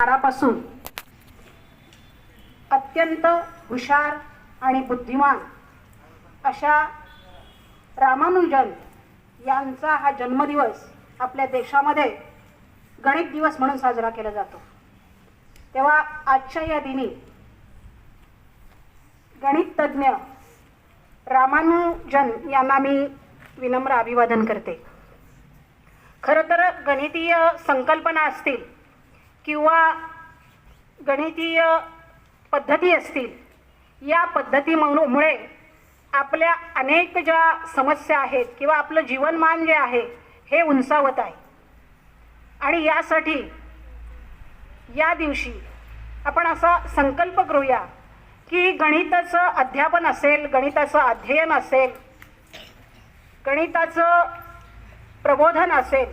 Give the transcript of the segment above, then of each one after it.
काळापासून अत्यंत हुशार आणि बुद्धिमान अशा रामानुजन यांचा हा जन्मदिवस आपल्या देशामध्ये गणित दिवस म्हणून साजरा केला जातो. तेव्हा आजच्या या दिनी गणित तज्ज्ञ रामानुजन यांना मी विनम्र अभिवादन करते. खरं तर गणितीय संकल्पना असतील किंवा गणितीय पद्धती असतील या पद्धती पद्धतीमुळे आपल्या अनेक ज्या समस्या आहेत किंवा आपलं जीवनमान जे आहे हे उंचावत आहे. आणि यासाठी या दिवशी आपण असा संकल्प करूया की गणिताचं अध्यापन असेल गणिताचं अध्ययन असेल गणिताचं प्रबोधन असेल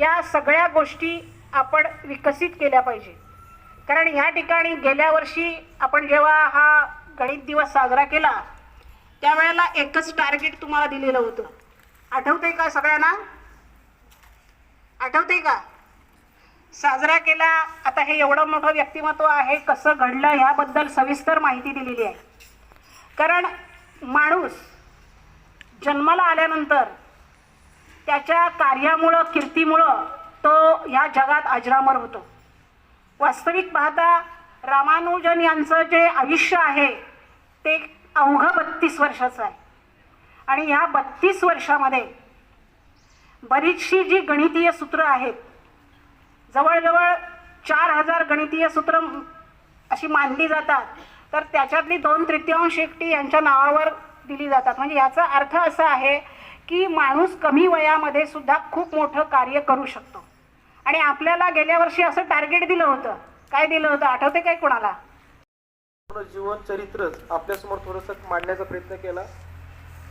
या सगळ्या गोष्टी आपण विकसित केल्या पाहिजे. कारण या ठिकाणी गेल्या वर्षी आपण जेव्हा हा गणित दिवस साजरा केला त्यावेळेला एकच टार्गेट तुम्हाला दिलेलं होतं. आठवतंय का सगळ्यांना? आठवतंय का? साजरा केला आता हे एवढं मोठं व्यक्तिमत्व आहे कसं घडलं ह्याबद्दल सविस्तर माहिती दिलेली आहे. कारण माणूस जन्माला आल्यानंतर त्याच्या कार्यामुळं कीर्तीमुळं तो ह्या जगात अजरामर होतो. वास्तविक पाहता रामानुजन यांचं जे आयुष्य आहे ते अवघं बत्तीस वर्षाचं आहे. आणि ह्या बत्तीस वर्षामध्ये बरीचशी जी गणितीय सूत्रं आहेत जवळजवळ चार हजार गणितीय सूत्र अशी मानली जातात. तर त्याच्यातली दोन तृतीयांश एकटी यांच्या नावावर दिली जातात. म्हणजे याचा अर्थ असा आहे की माणूस कमी वयामध्ये सुद्धा खूप मोठं कार्य करू शकतो. आणि आपल्याला गेल्या वर्षी असं टार्गेट दिलं होतं. काय दिलं होतं? आठवते काय कोणाला? पूर्ण जीवन चरित्रच आपल्यासमोर थोडंसं मांडण्याचा प्रयत्न केला.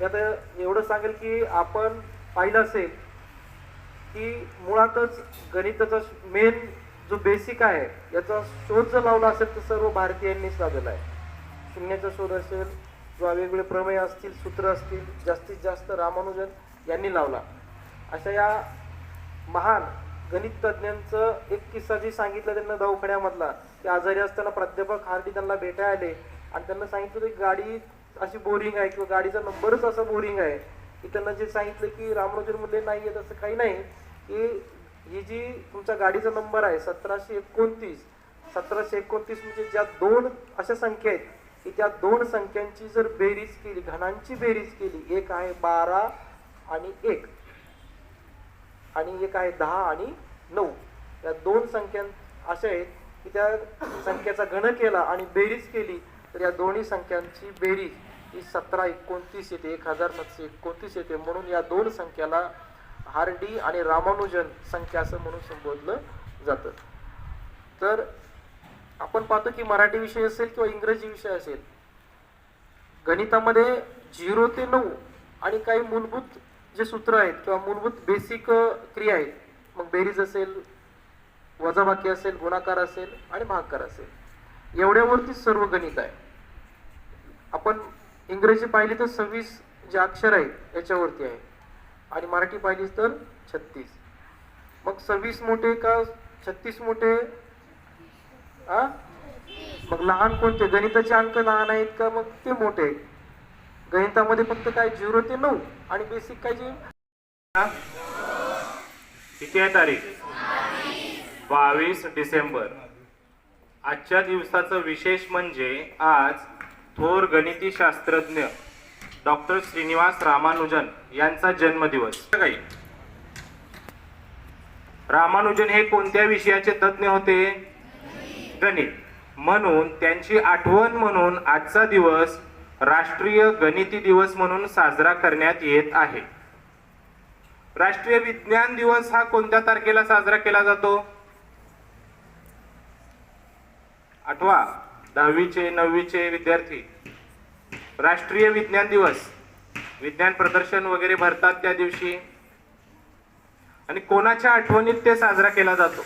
यात एवढं सांगेल की आपण पाहिलं असेल की मुळातच गणिताचा मेन जो बेसिक आहे याचा शोध जर लावला असेल तर सर्व भारतीयांनीच लावलेला आहे. शून्याचा शोध असेल किंवा वेगवेगळे प्रमेय असतील सूत्र असतील जास्तीत जास्त रामानुजन यांनी लावला. अशा या महान गणित तज्ज्ञांचं एक किस्सा जे सांगितलं त्यांना दवाखान्यामधला ते आजारी असताना प्राध्यापक हार्डी त्यांना भेटायला आले आणि त्यांना सांगितलं की गाडी अशी बोरिंग आहे किंवा गाडीचा नंबरच असा बोरिंग आहे. की त्यांना जे सांगितलं की रामानुजन मुले नाही आहेत असं काही नाही की ही जी तुमचा गाडीचा नंबर आहे सतराशे एकोणतीस सतराशे एकोणतीस म्हणजे ज्या दोन अशा संख्या आहेत की त्या दोन संख्यांची जर बेरीज केली घणांची बेरीज केली एक आहे बारा आणि एक. आणि एक आहे दहा आणि नऊ. या दोन संख्या अशा आहेत की त्या संख्येचा घन केला आणि बेरीज केली तर या दोन्ही संख्यांची बेरीज ही सतरा एकोणतीस येते एक हजार सातशे एकोणतीस येते. म्हणून या दोन संख्याला हार्डी आणि रामानुजन संख्या असं म्हणून संबोधलं जातं. तर आपण पाहतो की मराठी विषय असेल किंवा इंग्रजी विषय असेल गणितामध्ये झिरो ते नऊ आणि काही मूलभूत जे सूत्र आहेत किंवा मूलभूत बेसिक क्रिया आहेत मग बेरीज असेल वजाबाकी असेल गुणाकार असेल आणि महाकार असेल. एवढ्यावरती सर्व गणित आहे. आपण इंग्रजी पाहिली तर सव्वीस जे अक्षर आहेत याच्यावरती आहे. आणि मराठी पाहिली तर छत्तीस. मग सव्वीस मोठे का छत्तीस मोठे? आ? मग लहान कोणते? गणिताचे अंक लहान आहेत का? मग ते मोठे आहेत. गणितामध्ये फक्त काय झिरो ते नऊ आणि बेसिक काय जे किती आहे तारीख? बावीस डिसेंबर. आजच्या दिवसाचं विशेष म्हणजे आज थोर गणिती शास्त्रज्ञ डॉक्टर श्रीनिवास रामानुजन यांचा जन्मदिवस. काही रामानुजन हे कोणत्या विषयाचे तज्ज्ञ होते? गणित. म्हणून त्यांची आठवण म्हणून आजचा दिवस राष्ट्रीय गणिती दिवस म्हणून साजरा करण्यात येत आहे. राष्ट्रीय विज्ञान दिवस हा कोणत्या तारखेला साजरा केला जातो? आठवा दहावीचे नववीचे विद्यार्थी. राष्ट्रीय विज्ञान दिवस. विज्ञान प्रदर्शन वगैरे भरतात त्या दिवशी. आणि कोणाच्या आठवणीत ते साजरा केला जातो?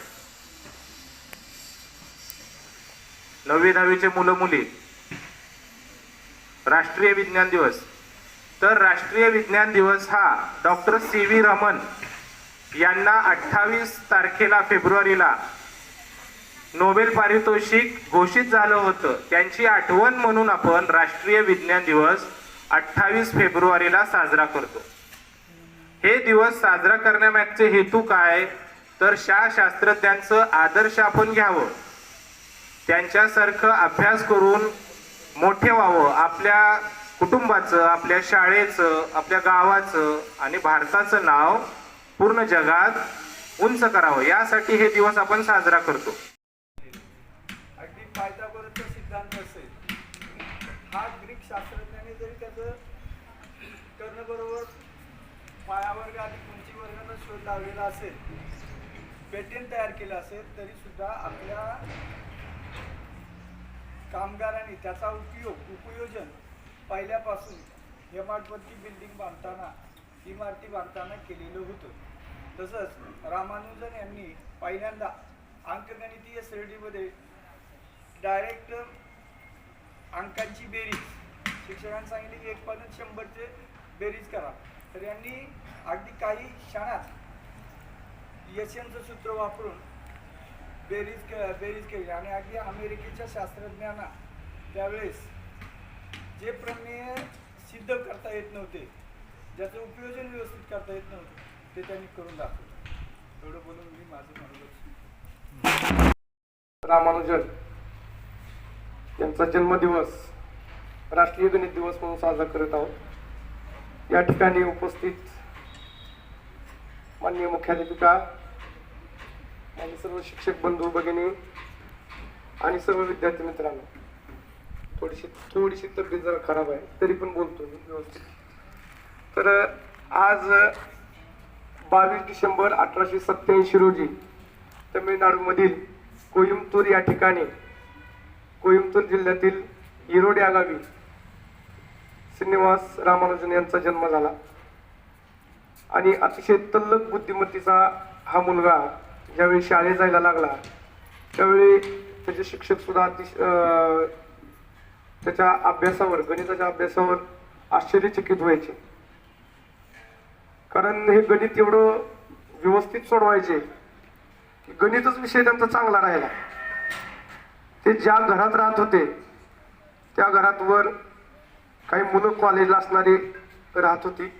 नववी दहावीचे मुलं मुली राष्ट्रीय विज्ञान दिवस. तर राष्ट्रीय विज्ञान दिवस हा डॉक्टर सी व्ही रमन यांना अठ्ठावीस तारखेला फेब्रुवारीला नोबेल पारितोषिक घोषित झालं होतं. त्यांची आठवण म्हणून आपण राष्ट्रीय विज्ञान दिवस अठ्ठावीस फेब्रुवारीला साजरा करतो. हे दिवस साजरा करण्यामागचे हेतू काय? तर शा शास्त्रज्ञांचं आदर्श आपण घ्यावं. त्यांच्यासारखं अभ्यास करून मोठे व्हावं. आपल्या कुटुंबाचं आपल्या शाळेचं आपल्या गावाचं आणि भारताचं नाव पूर्ण जगात उंच करावं. यासाठी हे दिवस आपण साजरा करतो. अगदी पायथागोरसचा सिद्धांत असेल. हा ग्रीक शास्त्रज्ञाने जरी त्याचं कर्णबरोबर पायावर्ग आणि उंची वर्गानं शोध लावलेला असेल पेटेंट तयार केलं असेल तरी सुद्धा आपल्या कामगारांनी त्याचा उपयोग उपयोजन पहिल्यापासून हेमाडपंथी बिल्डिंग बांधताना इमारती बांधताना केलेलं होतं. तसंच रामानुजन यांनी पहिल्यांदा अंकगणितीय श्रेणीमध्ये डायरेक्ट अंकांची बेरीज शिक्षकांनी सांगितले की एक पॉईंट शंभरचे बेरीज करा. तर यांनी अगदी काही क्षणात यशंचं सूत्र वापरून बेरीज के बेरीज केली. आणि अगदी अमेरिकेच्या शास्त्रज्ञांना त्यावेळेस जे प्रमेय सिद्ध करता येत नव्हते ज्याचं उपयोजन व्यवस्थित करता येत नव्हतं ते त्यांनी करून दाखवलं. एवढं बोलून मी माझं मार्गदर्शन रामानुजन यांचा जन्मदिवस राष्ट्रीय गणित दिवस म्हणून साजरा करत आहोत. या ठिकाणी उपस्थित माननीय मुख्याध्यापिका आणि सर्व शिक्षक बंधू भगिनी आणि सर्व विद्यार्थी मित्रांनो थोडीशी थोडीशी तब्येत जरा खराब आहे तरी पण बोलतो मी व्यवस्थित. तर आज बावीस डिसेंबर अठराशे सत्याऐंशी रोजी तमिळनाडूमधील कोईमतूर या ठिकाणी कोइंबतूर जिल्ह्यातील इरोड या गावी श्रीनिवास रामानुजन यांचा जन्म झाला. आणि अतिशय तल्लक बुद्धिमत्तेचा हा मुलगा ज्यावेळी शाळेत जायला लागला त्यावेळी त्याचे शिक्षकसुद्धा अतिश अतिशय त्याच्या अभ्यासावर गणिताच्या अभ्यासावर आश्चर्यचकित व्हायचे. कारण हे गणित एवढं व्यवस्थित सोडवायचे की गणितच विषय त्यांचा चांगला राहिला. ते ज्या घरात राहत होते त्या घरात वर काही मुलं कॉलेजला असणारे राहत होती.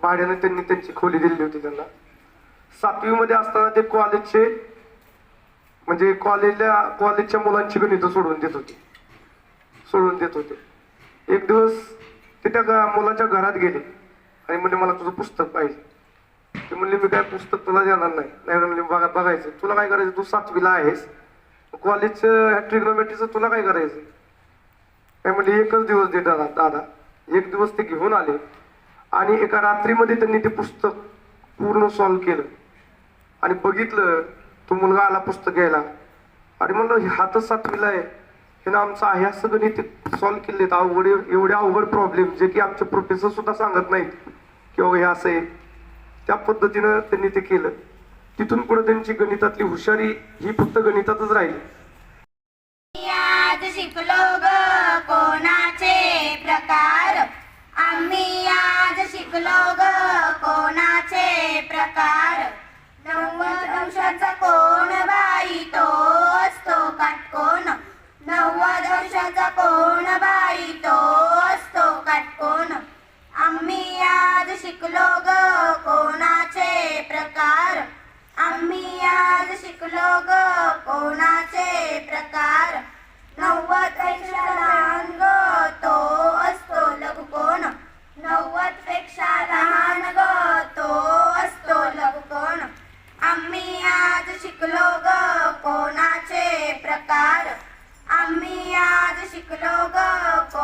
भाड्याने त्यांनी त्यांची खोली दिली होती त्यांना. सातवीमध्ये असताना ते कॉलेजचे म्हणजे कॉलेजला कॉलेजच्या मुलांची गणित सोडवून देत होते. सोडून देत होते. एक दिवस ते त्या मुलाच्या घरात गेले. आणि म्हणजे मला तुझं पुस्तक पाहिजे. ते म्हणले मी काय पुस्तक तुला देणार नाही. नाही म्हणले बघा बघायचं. तुला काय करायचं? तू सातवीला आहेस. कॉलेजचं ट्रिग्नोमेट्रीचं तुला काय करायचं? काय म्हणले एकच दिवस दे दादा दादा. एक दिवस ते घेऊन आले. आणि एका रात्रीमध्ये त्यांनी ते पुस्तक पूर्ण सॉल्व्ह केलं. आणि बघितलं तो मुलगा आला पुस्तक घ्यायला. आणि म्हणलं हातच तर सातवीला आहे हे ना आमचं आहे सगळं गणित सॉल्व्ह केले अवघड एवढे अवघड प्रॉब्लेम जे की आमचे प्रोफेसर सुद्धा सांगत नाहीत की हे असं आहे. त्या पद्धतीनं त्यांनी ते केलं. तिथून पुढे त्यांची गणितातली हुशारी ही फक्त गणितातच राहिली. आज शिकलो ग कोणाचे प्रकार? आम्ही आज शिकलो ग कोणाचे प्रकार? कोण बाई तो असतो काटकोन. आम्ही आज शिकलो ग कोणाचे प्रकार. आम्ही आज शिकलो ग कोणाचे प्रकार. नऊ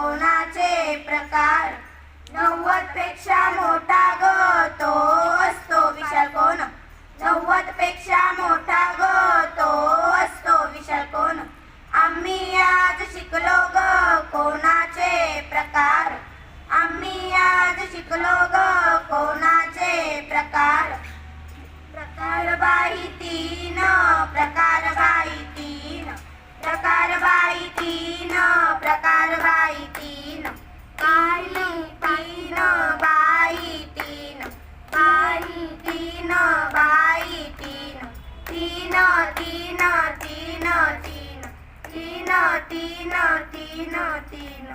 कोणाचे प्रकार. नव्वदपेक्षा मोठा ग तो असतो विशाल कोण. नव्वदपेक्षा मोठा ग तो असतो विशाल कोण. आम्ही आज शिकलो ग कोणाचे प्रकार. आम्ही आज शिकलो ग कोणाचे प्रकार. प्रकार बाई तीन प्रकार बाई तीन. प्रकार बाई तीन प्रकार बाई तीन बाई तीन बाई तीन बाई तीन तीन तीन तीन तीन तीन तीन तीन